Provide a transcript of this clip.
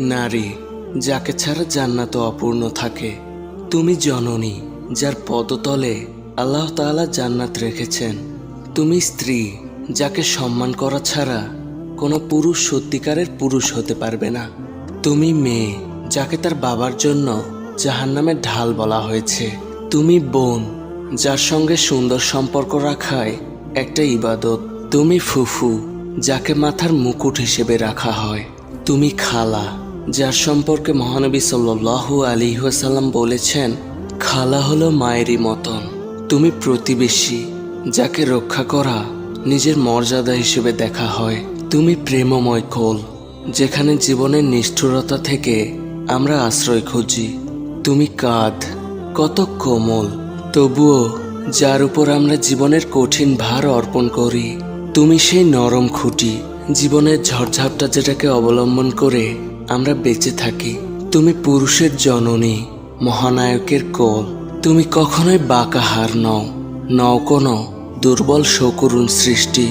নারী, যাকে ছাড়া জান্নাত অপূর্ণ থাকে, তুমি জননী যার পদতলে আল্লাহ তাআলা জান্নাত রেখেছেন। তুমি স্ত্রী, যাকে সম্মান করা ছাড়া কোনো পুরুষ সত্যিকারের পুরুষ হতে পারবে না। তুমি মেয়ে, যাকে তার বাবার জন্য জাহান্নামের ঢাল বলা হয়েছে। তুমি বোন, যার সঙ্গে সুন্দর সম্পর্ক রাখায় একটা ইবাদত। তুমি ফুফু, যাকে মাথার মুকুট হিসেবে রাখা হয়। তুমি খালা যার সম্পর্কে মহানবী সাল্লু আলী সাল্লাম বলেছেন, খালা হলো মায়েরই মতন। তুমি প্রতিবেশী, যাকে রক্ষা করা নিজের মর্যাদা হিসেবে দেখা হয়। তুমি প্রেমময় কোল, যেখানে জীবনের নিষ্ঠুরতা থেকে আমরা আশ্রয় খুঁজি। তুমি কাঁধ, কত কোমল। তবুও যার উপর আমরা জীবনের কঠিন ভার অর্পণ করি, তুমি সেই নরম খুঁটি। জীবনের ঝড়ঝাপটা যেটাকে অবলম্বন করে আমরা বেঁচে থাকি। তুমি পুরুষের জননী, মহানায়কের কোল। তুমি কখনোই বাঁকা হার নও নও কোনো দুর্বল শকুরুণ সৃষ্টি।